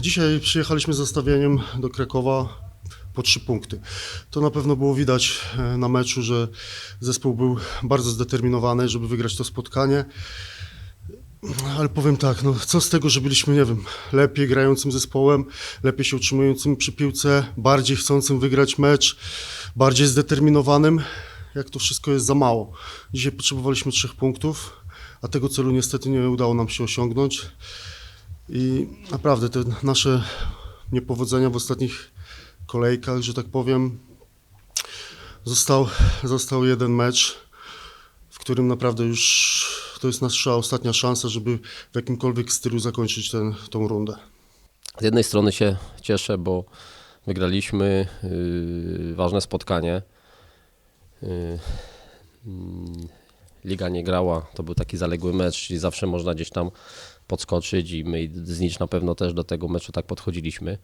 Dzisiaj przyjechaliśmy z zestawieniem do Krakowa po trzy punkty. To na pewno było widać e, na meczu, że zespół był bardzo zdeterminowany, żeby wygrać to spotkanie. Ale powiem tak, no co z tego, że byliśmy, nie wiem, lepiej grającym zespołem, lepiej się utrzymującym przy piłce, bardziej chcącym wygrać mecz, bardziej zdeterminowanym, jak to wszystko jest za mało. Dzisiaj potrzebowaliśmy trzech punktów, a tego celu niestety nie udało nam się osiągnąć. I naprawdę te nasze niepowodzenia w ostatnich kolejkach, że tak powiem, został, został jeden mecz, w którym naprawdę już to jest nasza ostatnia szansa, żeby w jakimkolwiek stylu zakończyć tą rundę. Z jednej strony się cieszę, bo wygraliśmy yy, ważne spotkanie. Yy, Liga nie grała, to był taki zaległy mecz, czyli zawsze można gdzieś tam podskoczyć i my z Nicz na pewno też do tego meczu tak podchodziliśmy.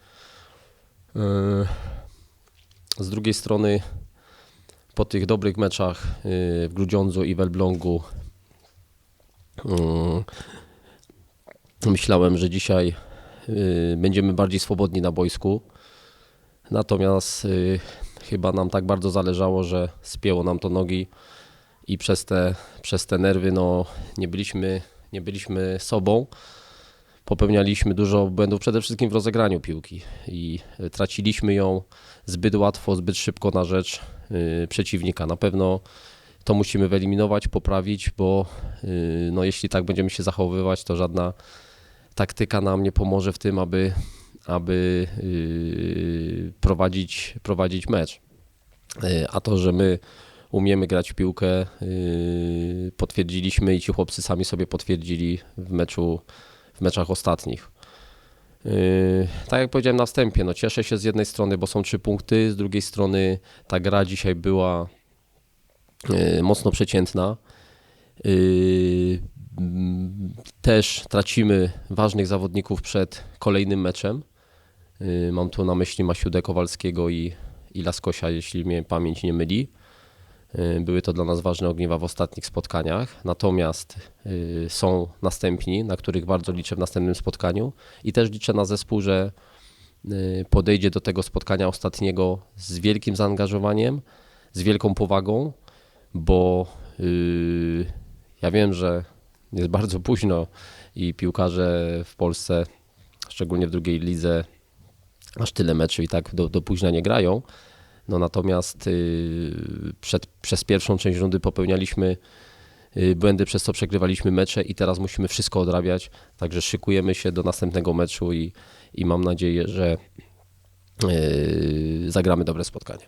Yy, Z drugiej strony po tych dobrych meczach yy, w Grudziądzu i w Elblągu yy, myślałem, że dzisiaj będziemy bardziej swobodni na boisku. Natomiast chyba nam tak bardzo zależało, że spięło nam to nogi i przez te, przez te nerwy no, nie, byliśmy, nie byliśmy sobą. Popełnialiśmy dużo błędów przede wszystkim w rozegraniu piłki i y, traciliśmy ją zbyt łatwo, zbyt szybko na rzecz y, przeciwnika. Na pewno to musimy wyeliminować, poprawić, bo y, no, jeśli tak będziemy się zachowywać, to żadna taktyka nam nie pomoże w tym, aby, aby prowadzić, prowadzić mecz. A to, że my umiemy grać w piłkę, yy, potwierdziliśmy i ci chłopcy sami sobie potwierdzili w, meczu, w meczach ostatnich. Yy, Tak jak powiedziałem na wstępie, no cieszę się z jednej strony, bo są trzy punkty, z drugiej strony ta gra dzisiaj była yy, mocno przeciętna. Też tracimy ważnych zawodników przed kolejnym meczem. Mam tu na myśli Masiudę Kowalskiego i, i Laskosia, jeśli mnie pamięć nie myli. Yy, Były to dla nas ważne ogniwa w ostatnich spotkaniach, natomiast yy, są następni, na których bardzo liczę w następnym spotkaniu i też liczę na zespół, że yy, podejdzie do tego spotkania ostatniego z wielkim zaangażowaniem, z wielką powagą, bo ja wiem, że jest bardzo późno i piłkarze w Polsce, szczególnie w drugiej lidze, aż tyle meczy i tak do, do późna nie grają. No natomiast yy, przed, przez pierwszą część rundy popełnialiśmy yy, błędy, przez co przegrywaliśmy mecze i teraz musimy wszystko odrabiać. Także szykujemy się do następnego meczu i, i mam nadzieję, że yy, zagramy dobre spotkanie.